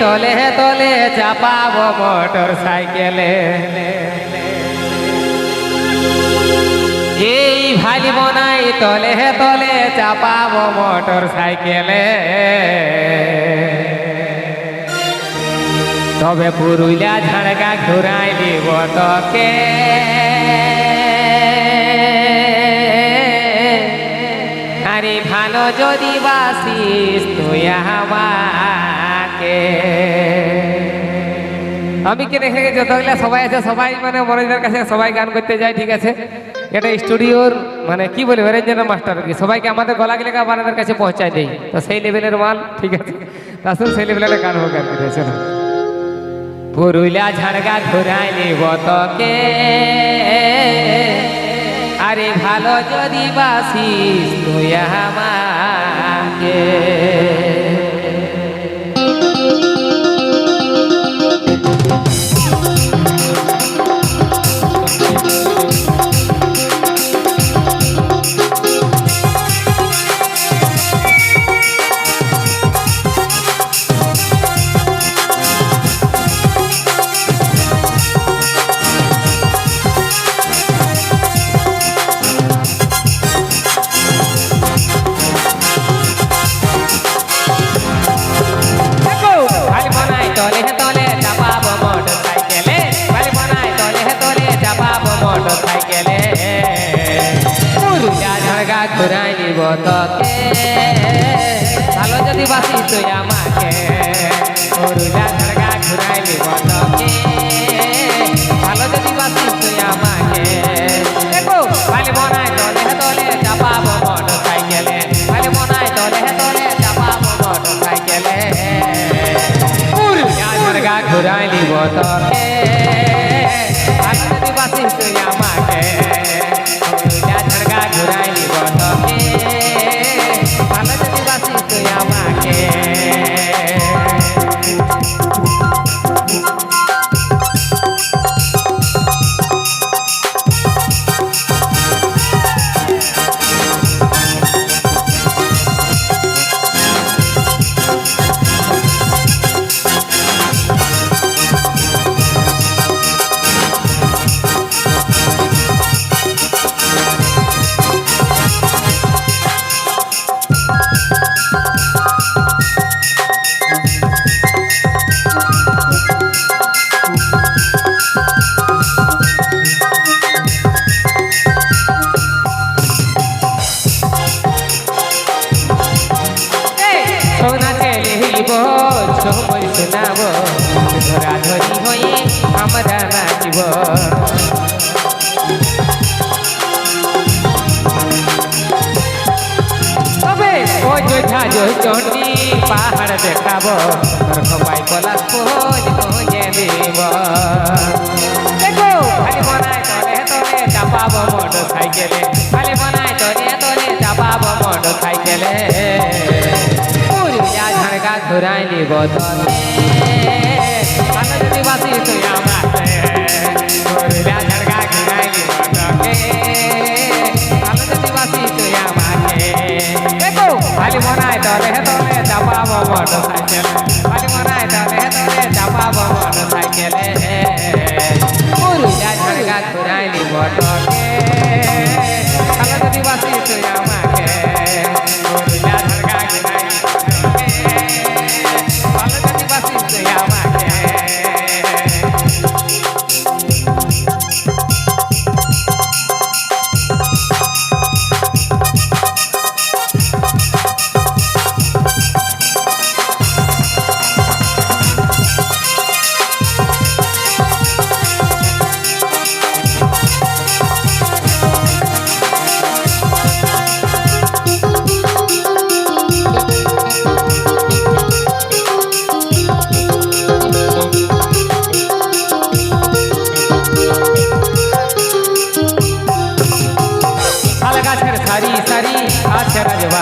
তলে তলে চাপাব মোটর সাইকেলে। এই ভালি বনাই তলে তলে চাপাব মোটর সাইকেলে। তবে পুরুলিয়া ঝাড়গা ঘুরাই দিব তোকে। আরে ভালো যদি বাসিস তুই আমি কি দেখে যতগুলা সবাই আছে, সবাই মানে মনোজের কাছে সবাই গান করতে যায়, ঠিক আছে? এটা স্টুডিওর মানে কি বলে অ্যারেঞ্জার মাস্টার কি। সবাইকে আমাদের গলা গেলে আপনাদের কাছে পৌঁছায় দেয় তো সেই লেভেলের মাল, ঠিক আছে? আসুন সেই লেভেলের গান হোক আর কি পুরুলিয়া ঝাড়গা ঘুরাই নিব তোকে আরে ভালো যদি বাসিস তুই আমাকে। ভালো যদি বাসি তুই আমাকে ভালো তুই আমাকে। দেখো বালি বনাই তলে তলে চাপাবো মোটর সাইকেলে বালি বনাই তলে তলে চাপাবো মোটর সাইকেলে পুরুলিয়া ঝাড়গা ঘুরাই নিব সময় শোনাব ধরা ধরি হয়ে আমরা নাচিব। তবে ও যোদ্ধা জয় চণ্ডী পাহাড় দেখাব খপাই পলাশ পোজ খোঁজে দিব দেখো, খালি বনায় তলে তলে চাপাব মোটর সাইকেলে খালি বনায় তলে তলে চাপাব মোটর সাইকেলে ঘুরাই নিব ভালো যদি বাসি তুই আমাকে। পুরুলিয়া ঝাড়গা ঘুরাই নিব তোকে ভালো যদি বাসি তুই আমাকে দেখো খালি মনায় তলে তলে চাপাবো মোটর সাইকেল খালি মনায় তলে তলে চাপাবো মোটর সাইকেলে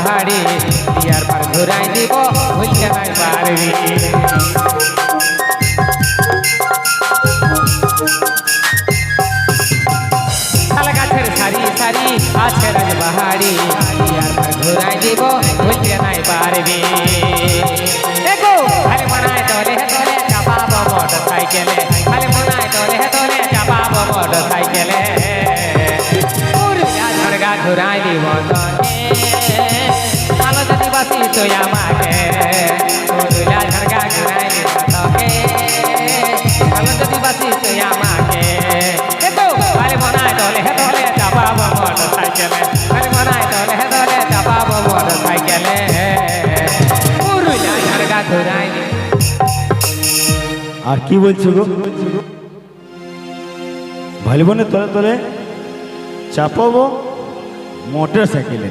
পাহাড়ে ইয়ার পার ঘুরাই দিব হইতে নাই পারবি তাল গাছের সারি সারি আছে রাজ বাহারি। ইয়ার পার ঘুরাই দিব হইতে নাই পারবি দেখো আরে মনায় তলে তলে চাপাবো মোটর সাইকেলে আরে মনায় তলে তলে চাপাবো মোটর সাইকেলে ঘুরাই দিব তলে ভালোবাসি তুই আমাকে দুলা ঝাড়গা ঘুরাই তোকে যদি বাসি তুই আমাকে হেতো আরে মনায় তোলে হে তোলে চাপাবো মোটর সাইকেলে আরে মনায় তোলে হে তোলে চাপাবো মোটর সাইকেলে দুলা ঝাড়গা ঘুরাই আর কি বলছো গো? ভালো বোনে তলে তলে চাপাবো মোটর সাইকেলে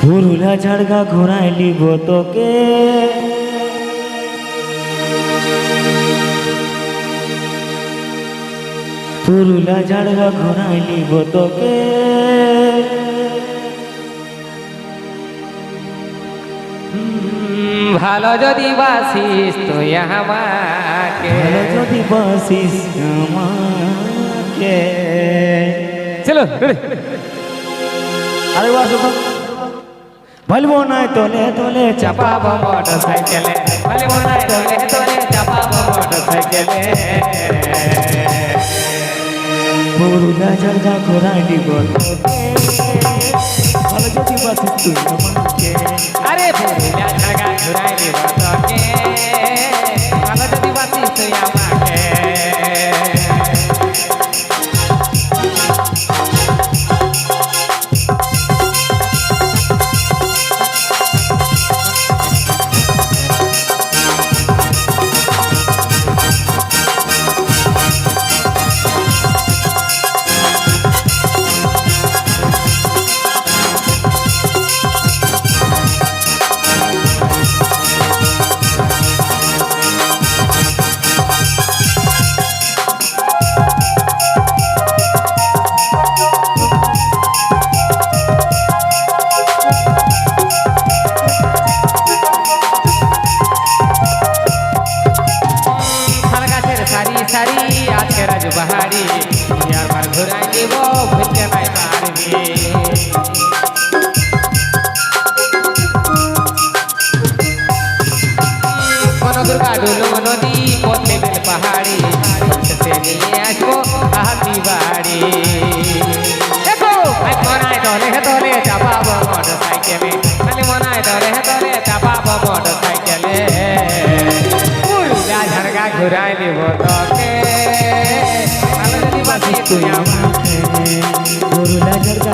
পুরুলা ঝাড়গা ঘোরাই লিব তোকে। পুরুলা ঝাড়গা ঘোরাই লিব তোকে। ভালো যদি বাসিস তুই আমাকে। ভালো যদি বাসিস আমাকে। চলো আরে বাসো বলব না তোলে তোলে, চাপাবো মোটর সাইকেলে বলব না তোলে তোলে, চাপাবো মোটর সাইকেলে পুরুদা জলদা কোরাডি বল ভালো যদি বাসি তুই আরে পুরুদা জলদা কোরাডি বল ভুলতে নাই পারবি দুর্গা ডুলু নদী পথে বেল পাহাড়ি সে নিয়ে আসব হাতি বাড়ি মনায় দলে ঝাড়গা ঘুরাই দিব তোকে তুই ঝাড়গা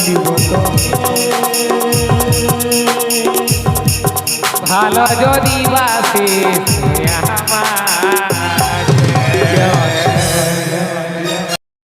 দিবস ভালো যদি বাসে আমার